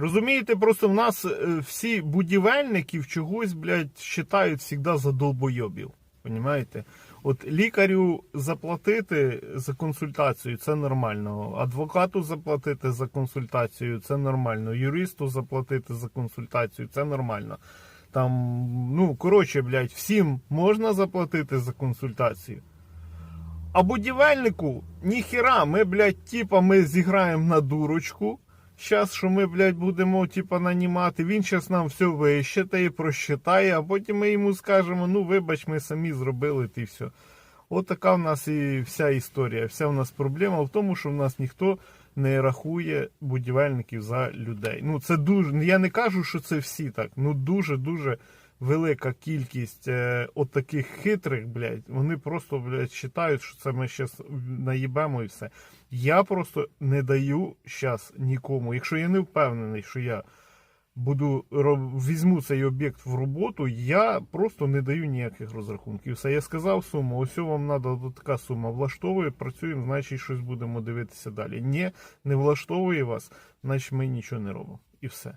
Розумієте, просто в нас е, всі будівельників чогось, блядь, вважають завжди за долбойобів. Понімаєте? От лікарю заплатити за консультацію це нормально. Адвокату заплатити за консультацію це нормально. Юристу заплатити за консультацію це нормально. Там, ну, коротше, блядь, всім можна заплатити за консультацію. А будівельнику ніхіра, ми, блядь, типа, ми зіграємо на дурочку. Щас, що ми, блядь, будемо, типа, нанімати. Він щас нам все вищитає, просчитає, а потім ми йому скажемо, ну, вибач, ми самі зробили ти все. От така в нас і вся історія. Вся в нас проблема в тому, що в нас ніхто не рахує будівельників за людей. Ну, це дуже. Я не кажу, що це всі так. Ну, дуже-дуже велика кількість е, от таких хитрих, блядь, вони просто, блядь, вважають, що це ми зараз наїбемо і все. Я просто не даю зараз нікому. Якщо я не впевнений, що я буду візьму цей об'єкт в роботу, я просто не даю ніяких розрахунків. Все, я сказав суму, ось вам треба така сума влаштовує, працюємо, значить щось будемо дивитися далі. Ні, не влаштовує вас, значить ми нічого не робимо. І все.